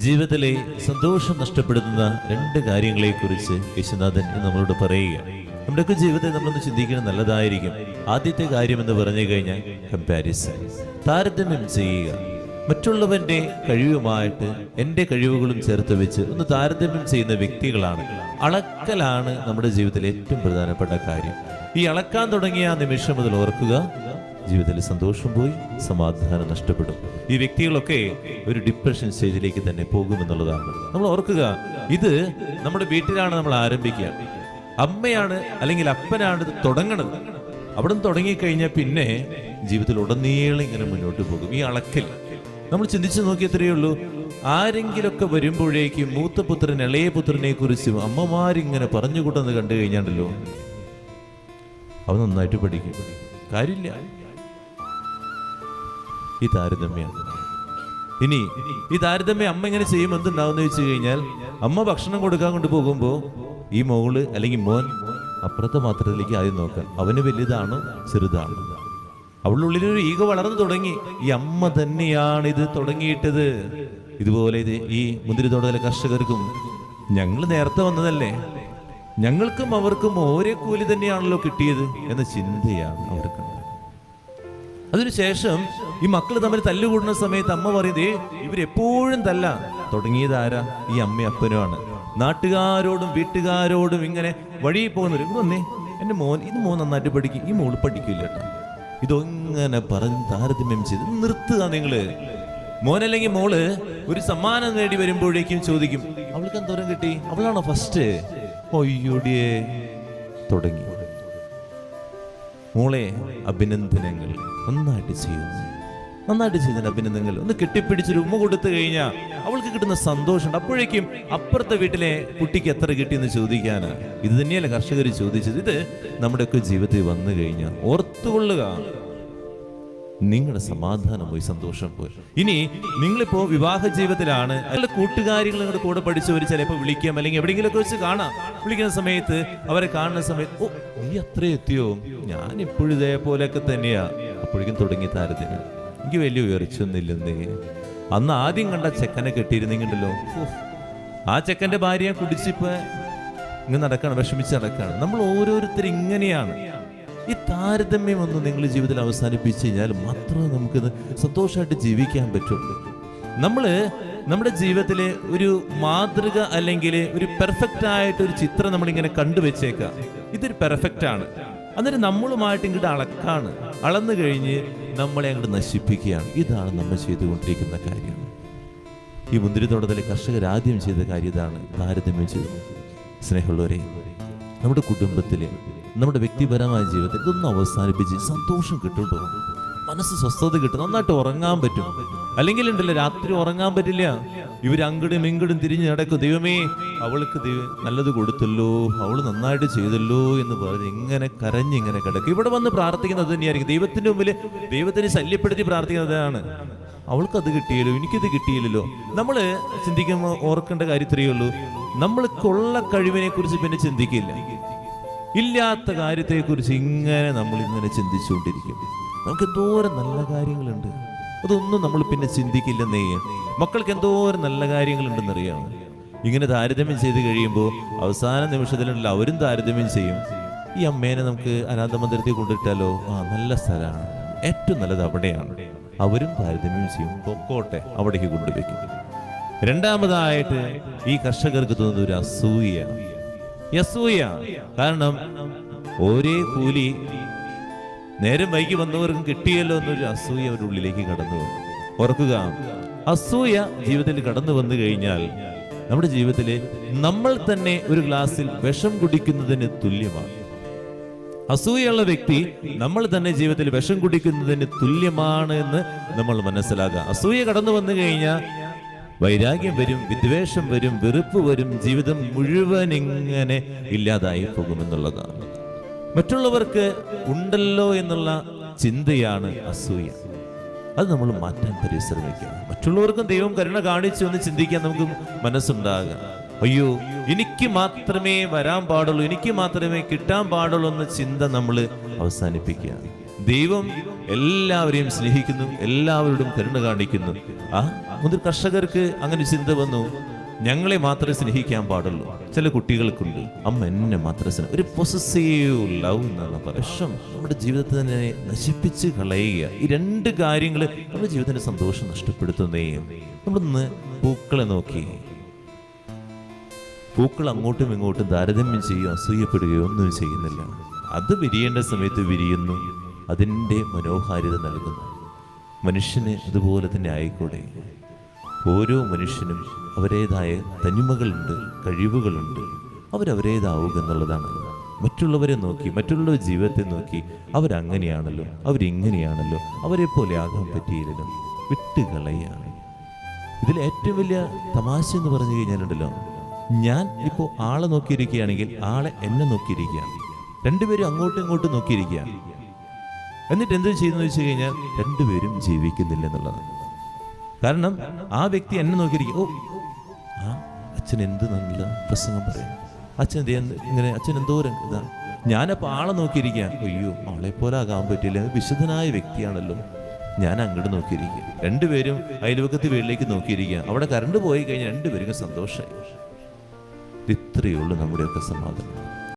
ജീവിതത്തിലെ സന്തോഷം നഷ്ടപ്പെടുത്തുന്ന രണ്ട് കാര്യങ്ങളെ കുറിച്ച് ഇന്ന് നമ്മളോട് പറയുക നമ്മുടെയൊക്കെ ജീവിതത്തെ നമ്മളൊന്ന് ചിന്തിക്കുന്നത് നല്ലതായിരിക്കും. ആദ്യത്തെ കാര്യം എന്ന് പറഞ്ഞു കഴിഞ്ഞാൽ കമ്പാരിസൺ താരതമ്യം ചെയ്യുക. മറ്റുള്ളവന്റെ കഴിവുമായിട്ട് എന്റെ കഴിവുകളും ചേർത്ത് വെച്ച് ഒന്ന് താരതമ്യം ചെയ്യുന്ന വ്യക്തികളാണ്. അളക്കലാണ് നമ്മുടെ ജീവിതത്തിലെ ഏറ്റവും പ്രധാനപ്പെട്ട കാര്യം. ഈ അളക്കാൻ തുടങ്ങിയ നിമിഷം മുതൽ ഓർക്കുക ജീവിതത്തിൽ സന്തോഷം പോയി സമാധാനം നഷ്ടപ്പെടും. ഈ വ്യക്തികളൊക്കെ ഒരു ഡിപ്രഷൻ സ്റ്റേജിലേക്ക് തന്നെ പോകുമെന്നുള്ളതാണ്. നമ്മൾ ഓർക്കുക ഇത് നമ്മുടെ വീട്ടിലാണ് നമ്മൾ ആരംഭിക്കുക. അമ്മയാണ് അല്ലെങ്കിൽ അപ്പനാണ് ഇത് തുടങ്ങണത്. അവിടെ നിന്ന് തുടങ്ങിക്കഴിഞ്ഞാൽ പിന്നെ ജീവിതത്തിൽ ഉടനീളം ഇങ്ങനെ മുന്നോട്ട് പോകും. ഈ അളക്കൽ. നമ്മൾ ചിന്തിച്ചു നോക്കിയത്രയേ ഉള്ളൂ. ആരെങ്കിലൊക്കെ വരുമ്പോഴേക്കും മൂത്ത പുത്രൻ ഇളയ പുത്രനെ കുറിച്ചും അമ്മമാരിങ്ങനെ പറഞ്ഞുകൂട്ടെന്ന് കണ്ടു കഴിഞ്ഞാണ്ടല്ലോ അവൻ നന്നായിട്ട് പഠിക്കും. കാര്യമില്ല. ഈ താരതമ്യമാണ് ഇനി ഈ താരതമ്യം അമ്മ ഇങ്ങനെ ചെയ്യും എന്തുണ്ടാവുന്ന വെച്ച് കഴിഞ്ഞാൽ അമ്മ ഭക്ഷണം കൊടുക്കാൻ കൊണ്ട് പോകുമ്പോൾ ഈ മോൾ അല്ലെങ്കിൽ മോൻ അപ്പുറത്തെ മാത്രത്തിലേക്ക് ആദ്യം നോക്കാം അവന് വലുതാണ് ചെറുതാണ്. അവളുടെ ഉള്ളിൽ ഒരു ഈഗോ വളർന്നു തുടങ്ങി. ഈ അമ്മ തന്നെയാണ് ഇത് തുടങ്ങിയിട്ടത്. ഇതുപോലെ ഇത് ഈ മുന്തിരിത്തോട്ടത്തിലെ കർഷകർക്കും ഞങ്ങൾ നേരത്തെ വന്നതല്ലേ? ഞങ്ങൾക്കും അവർക്കും ഒരേ കൂലി തന്നെയാണല്ലോ കിട്ടിയത് എന്ന ചിന്തയാണ് അവർക്ക്. അതിനുശേഷം ഈ മക്കൾ തമ്മിൽ തല്ലുകൂടുന്ന സമയത്ത് അമ്മ പറയുന്നത് ഇവരെപ്പോഴും തല്ല. തുടങ്ങിയത് ആരാ? ഈ അമ്മയും അപ്പനുമാണ്. നാട്ടുകാരോടും വീട്ടുകാരോടും ഇങ്ങനെ വഴി പോകുന്നവർ ഇത് വന്നേ എന്റെ മോൻ ഇത് മോൻ നന്നായിട്ട് പഠിക്കും ഈ മോൾ പഠിക്കില്ല ഇതൊങ്ങനെ പറഞ്ഞ് താരതമ്യം ചെയ്ത് നിർത്തുക നിങ്ങൾ. മോനല്ലെങ്കിൽ മോൾ ഒരു സമ്മാനം നേടി വരുമ്പോഴേക്കും ചോദിക്കും അവൾക്ക് എന്തോരം കിട്ടി? അവളാണോ ഫസ്റ്റ് ഒയ്യോടിയേ തുടങ്ങി. മോളെ അഭിനന്ദനങ്ങൾ. നന്നായിട്ട് ചെയ്യുന്നു നന്നായിട്ട് ചെയ്യുന്നതിന് അഭിനന്ദനങ്ങൾ. ഒന്ന് കെട്ടിപ്പിടിച്ച് ഉമ്മ കൊടുത്തു കഴിഞ്ഞാൽ അവൾക്ക് കിട്ടുന്ന സന്തോഷമുണ്ട്. അപ്പോഴേക്കും അപ്പുറത്തെ വീട്ടിലെ കുട്ടിക്ക് എത്ര കിട്ടിയെന്ന് ചോദിക്കാനാണ് ഇത് തന്നെയല്ല കർഷകർ ചോദിച്ചത്. ഇത് നമ്മുടെയൊക്കെ ജീവിതത്തിൽ വന്നു കഴിഞ്ഞാൽ ഓർത്തുകൊള്ളുക. നിങ്ങളുടെ സമാധാനം പോയി സന്തോഷം പോയി. ഇനി നിങ്ങളിപ്പോ വിവാഹ ജീവിതത്തിലാണ്. നിങ്ങളുടെ കൂട്ടുകാരികൾ നിങ്ങളുടെ കൂടെ പഠിച്ചവർ ചിലപ്പോൾ വിളിക്കാം അല്ലെങ്കിൽ എവിടെയെങ്കിലുമൊക്കെ വെച്ച് കാണാം. വിളിക്കുന്ന സമയത്ത് അവരെ കാണുന്ന സമയത്ത് ഓ നീ അത്ര എത്തിയോ? ഞാൻ ഇപ്പോഴും ഇതേപോലെയൊക്കെ തന്നെയാ. അപ്പോഴേക്കും തുടങ്ങി താരത്തിന് എനിക്ക് വലിയ ഉയർച്ചൊന്നില്ലെന്നേ അന്ന് ആദ്യം കണ്ട ചെക്കനെ കെട്ടിയിരുന്നെങ്കിണ്ടല്ലോ ആ ചെക്കന്റെ ഭാര്യ കുടിച്ചിപ്പോ ഇങ്ങനെ നടക്കാണ് വിഷമിച്ച് നടക്കാണ്. നമ്മൾ ഓരോരുത്തർ ഇങ്ങനെയാണ്. ഈ താരതമ്യം ഒന്ന് നിങ്ങൾ ജീവിതത്തിൽ അവസാനിപ്പിച്ചു കഴിഞ്ഞാൽ മാത്രമേ നമുക്കിത് സന്തോഷമായിട്ട് ജീവിക്കാൻ പറ്റുള്ളൂ. നമ്മൾ നമ്മുടെ ജീവിതത്തിലെ ഒരു മാതൃക അല്ലെങ്കിൽ ഒരു പെർഫെക്റ്റ് ആയിട്ട് ഒരു ചിത്രം നമ്മളിങ്ങനെ കണ്ടുവച്ചേക്കാം ഇതൊരു പെർഫെക്റ്റ് ആണ്. അന്നേരം നമ്മളുമായിട്ട് ഇങ്ങോട്ട് അളക്കാണ്. അളന്നു കഴിഞ്ഞ് നമ്മളെ അങ്ങോട്ട് നശിപ്പിക്കുകയാണ്. ഇതാണ് നമ്മൾ ചെയ്തുകൊണ്ടിരിക്കുന്ന കാര്യം. ഈ മുന്തിരിത്തോട്ടത്തിലെ കർഷകർ ആദ്യം ചെയ്ത കാര്യം ഇതാണ്. താരതമ്യം ചെയ്തു. സ്നേഹമുള്ളവരെ നമ്മുടെ കുടുംബത്തിലെ നമ്മുടെ വ്യക്തിപരമായ ജീവിതത്തിൽ ഇതൊന്നും അവസാനിപ്പിച്ച് സന്തോഷം കിട്ടുമ്പോൾ മനസ്സ് സ്വസ്ഥത കിട്ടും. നന്നായിട്ട് ഉറങ്ങാൻ പറ്റും. അല്ലെങ്കിൽ ഉണ്ടല്ലോ രാത്രി ഉറങ്ങാൻ പറ്റില്ല. ഇവർ അങ്ങടും ഇങ്ങടും തിരിഞ്ഞ് നടക്കും. ദൈവമേ അവൾക്ക് നല്ലത് കൊടുത്തല്ലോ. അവൾ നന്നായിട്ട് ചെയ്തല്ലോ എന്ന് പറഞ്ഞ് ഇങ്ങനെ കരഞ്ഞിങ്ങനെ കിടക്കും. ഇവിടെ വന്ന് പ്രാർത്ഥിക്കുന്നത് തന്നെയായിരിക്കും. ദൈവത്തിന്റെ മുമ്പിൽ ദൈവത്തിനെ ശല്യപ്പെടുത്തി പ്രാർത്ഥിക്കുന്നതാണ് അവൾക്ക് അത് കിട്ടിയല്ലോ എനിക്കത് കിട്ടിയില്ലല്ലോ. നമ്മൾ ചിന്തിക്കുമ്പോൾ ഓർക്കേണ്ട കാര്യം ഇത്രയേ ഉള്ളൂ. നമ്മൾ കൊള്ള കഴിവിനെ കുറിച്ച് പിന്നെ ചിന്തിക്കില്ല. ഇല്ലാത്ത കാര്യത്തെക്കുറിച്ച് ഇങ്ങനെ നമ്മൾ ഇങ്ങനെ ചിന്തിച്ചുകൊണ്ടിരിക്കും. നമുക്ക് എന്തോരം നല്ല കാര്യങ്ങളുണ്ട്. അതൊന്നും നമ്മൾ പിന്നെ ചിന്തിക്കില്ലെന്നേ. മക്കൾക്ക് എന്തോരം നല്ല കാര്യങ്ങളുണ്ടെന്നറിയാമോ? ഇങ്ങനെ താരതമ്യം ചെയ്ത് കഴിയുമ്പോൾ അവസാന നിമിഷത്തിലുള്ള അവരും താരതമ്യം ചെയ്യും. ഈ അമ്മേനെ നമുക്ക് അനാഥ മന്ദിരത്തിൽ കൊണ്ടിട്ടാലോ ആ നല്ല സ്ഥലമാണ്. ഏറ്റവും നല്ലത് അവിടെയാണ്. അവരും താരതമ്യം ചെയ്യും പൊക്കോട്ടെ അവിടേക്ക് കൊണ്ടുവയ്ക്കും രണ്ടാമതായിട്ട് ഈ കർഷകർക്ക് തോന്നുന്ന ഒരു അസൂയ അസൂയ കാരണം ഒരേ കൂലി നേരം വൈകി വന്നവർക്കും കിട്ടിയല്ലോ എന്നൊരു അസൂയ അവരുടെ ഉള്ളിലേക്ക് കടന്നു വന്നു. ഓർക്കുക അസൂയ ജീവിതത്തിൽ കടന്നു വന്നു കഴിഞ്ഞാൽ നമ്മുടെ ജീവിതത്തിൽ നമ്മൾ തന്നെ ഒരു ഗ്ലാസ്സിൽ വിഷം കുടിക്കുന്നതിന് തുല്യമാണ്. അസൂയുള്ള വ്യക്തി നമ്മൾ തന്നെ ജീവിതത്തിൽ വിഷം കുടിക്കുന്നതിന് തുല്യമാണ് എന്ന് നമ്മൾ മനസ്സിലാക്കുക. അസൂയ കടന്നു വന്നു കഴിഞ്ഞാൽ വൈരാഗ്യം വരും വിദ്വേഷം വരും വെറുപ്പ് വരും ജീവിതം മുഴുവൻ ഇങ്ങനെ ഇല്ലാതായി പോകുമെന്നുള്ളതാണ് മറ്റുള്ളവർക്ക് ഉണ്ടല്ലോ എന്നുള്ള ചിന്തയാണ് അസൂയ. അത് നമ്മൾ മാറ്റാൻ പരിശ്രമിക്കുക മറ്റുള്ളവർക്കും ദൈവം കരുണ കാണിച്ചു എന്ന് ചിന്തിക്കാൻ നമുക്ക് മനസ്സുണ്ടാകുക അയ്യോ എനിക്ക് മാത്രമേ വരാൻ പാടുള്ളൂ എനിക്ക് മാത്രമേ കിട്ടാൻ പാടുള്ളൂ എന്ന ചിന്ത നമ്മൾ അവസാനിപ്പിക്കുക. ദൈവം എല്ലാവരെയും സ്നേഹിക്കുന്നു എല്ലാവരോടും കരുണ കാണിക്കുന്നു. ആ മുതൽ കർഷകർക്ക് അങ്ങനെ ചിന്ത വന്നു. ഞങ്ങളെ മാത്രമേ സ്നേഹിക്കാൻ പാടുള്ളൂ. ചില കുട്ടികൾക്കുണ്ട്. അമ്മ എന്നെ മാത്രമേ സ്നേഹം ഒരു പൊസസീവ് ലവ് എന്നാണ് വിഷം നമ്മുടെ ജീവിതത്തെ തന്നെ നശിപ്പിച്ച് കളയുക. ഈ രണ്ട് കാര്യങ്ങൾ നമ്മുടെ ജീവിതത്തിന്റെ സന്തോഷം നഷ്ടപ്പെടുത്തുന്നേ നമ്മളൊന്ന് പൂക്കളെ നോക്കി. പൂക്കൾ അങ്ങോട്ടും ഇങ്ങോട്ടും താരതമ്യം ചെയ്യുകയോ അസൂയപ്പെടുകയോ ഒന്നും ചെയ്യുന്നില്ല. അത് വിരിയേണ്ട സമയത്ത് വിരിയുന്നു. അതിന്റെ മനോഹാരിത നൽകുന്നു. മനുഷ്യന് അതുപോലെ തന്നെ ആയിക്കൂടെ. ഓരോ മനുഷ്യനും അവരേതായ തനിമകളുണ്ട് കഴിവുകളുണ്ട്. അവരവരേതാവുക എന്നുള്ളതാണ്. മറ്റുള്ളവരെ നോക്കി മറ്റുള്ളവരുടെ ജീവിതത്തെ നോക്കി അവരങ്ങനെയാണല്ലോ അവരിങ്ങനെയാണല്ലോ അവരെ പോലെ ആകാൻ പറ്റിയില്ലല്ലോ. വിട്ടുകളയാണ്. ഇതിൽ ഏറ്റവും വലിയ തമാശ എന്ന് പറഞ്ഞു കഴിഞ്ഞാലുണ്ടല്ലോ ഞാൻ ഇപ്പോൾ ആളെ നോക്കിയിരിക്കുകയാണെങ്കിൽ ആളെ എന്നെ നോക്കിയിരിക്കുകയാണ്. രണ്ടുപേരും അങ്ങോട്ടും ഇങ്ങോട്ടും നോക്കിയിരിക്കുകയാണ്. എന്നിട്ട് എന്ത് ചെയ്യുന്നു വെച്ച് കഴിഞ്ഞാൽ രണ്ടുപേരും ജീവിക്കുന്നില്ല എന്നുള്ളതാണ് കാരണം ആ വ്യക്തി എന്നെ നോക്കിയിരിക്കും ഓ ആ അച്ഛൻ എന്ത് നല്ല പ്രസംഗം പറയും അച്ഛൻ ഇങ്ങനെ അച്ഛൻ എന്തോരം ഇതാണ് ഞാനപ്പോൾ ആളെ നോക്കിയിരിക്കുകയാണ്. അയ്യോ ആളെ പോലെ ആകാൻ പറ്റില്ല. വിശുദ്ധനായ വ്യക്തിയാണല്ലോ. ഞാൻ അങ്ങോട്ട് നോക്കിയിരിക്കുക. രണ്ടുപേരും അയൽവക്കത്ത് വീട്ടിലേക്ക് നോക്കിയിരിക്കുക അവിടെ കറണ്ട് പോയി കഴിഞ്ഞാൽ രണ്ടുപേരും സന്തോഷമായി. ഇത്രയേ ഉള്ളൂ നമ്മുടെയൊക്കെ സമാധാനം.